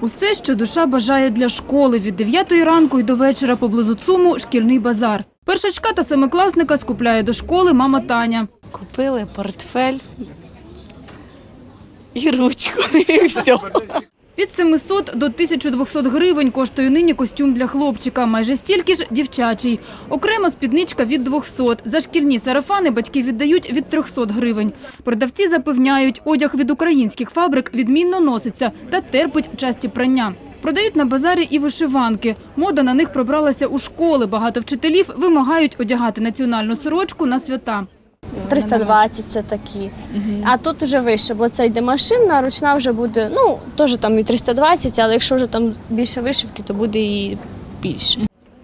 Усе, що душа бажає для школи від 9 ранку і до вечора поблизу ЦУМу – шкільний базар. Першачка та семикласника скупляє до школи мама Таня. Купили портфель і ручку, і все. Від 700 до 1200 гривень коштує нині костюм для хлопчика, майже стільки ж дівчачий. Окремо спідничка від 200. За шкільні сарафани батьки віддають від 300 гривень. Продавці запевняють, одяг від українських фабрик відмінно носиться та терпить часті прання. Продають на базарі і вишиванки. Мода на них пробралася у школи. Багато вчителів вимагають одягати національну сорочку на свята. 320 це такі. А тут вже вище, бо це йде машина, ручна вже буде, ну, теж там і 320, але якщо вже там більше вишивки, то буде і більше.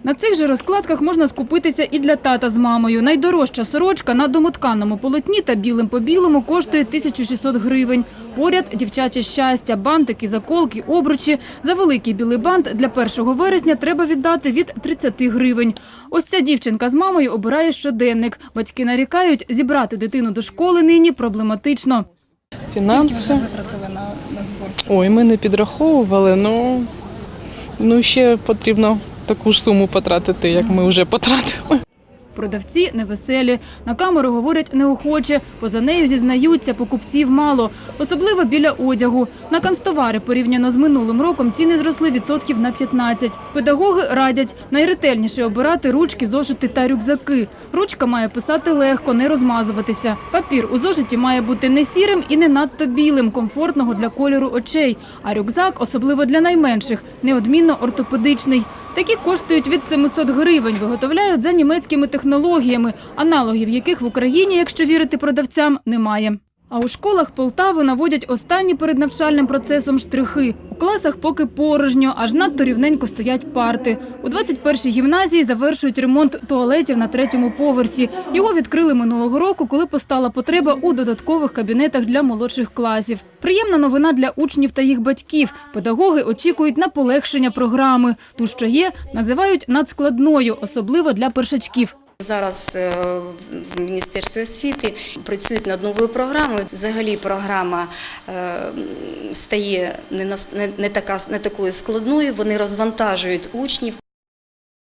На цих же розкладках можна скупитися і для тата з мамою. Найдорожча сорочка на домотканому полотні та білим по білому коштує 1600 гривень. Поряд дівчаче щастя, бантики, заколки, обручі. За великий білий бант для 1 вересня треба віддати від 30 гривень. Ось ця дівчинка з мамою обирає щоденник. Батьки нарікають, зібрати дитину до школи нині проблематично. Фінанси. Ой, ми не підраховували, ну, ну ще потрібно таку ж суму потратити, як ми вже потратили. Продавці невеселі. На камеру говорять неохоче. Поза нею зізнаються, покупців мало. Особливо біля одягу. На канцтовари порівняно з минулим роком ціни зросли відсотків на 15. Педагоги радять найретельніше обирати ручки, зошити та рюкзаки. Ручка має писати легко, не розмазуватися. Папір у зошиті має бути не сірим і не надто білим, комфортного для кольору очей. А рюкзак, особливо для найменших, неодмінно ортопедичний. Такі коштують від 700 гривень, виготовляють за німецькими технологіями, аналогів яких в Україні, якщо вірити продавцям, немає. А у школах Полтави наводять останні перед навчальним процесом штрихи. У класах поки порожньо, аж надто рівненько стоять парти. У 21-й гімназії завершують ремонт туалетів на третьому поверсі. Його відкрили минулого року, коли постала потреба у додаткових кабінетах для молодших класів. Приємна новина для учнів та їх батьків. Педагоги очікують на полегшення програми. Ту, що є, називають надскладною, особливо для першачків. Зараз е, в Міністерстві освіти працюють над новою програмою. Взагалі програма е, стає не, така, не такою складною, вони розвантажують учнів.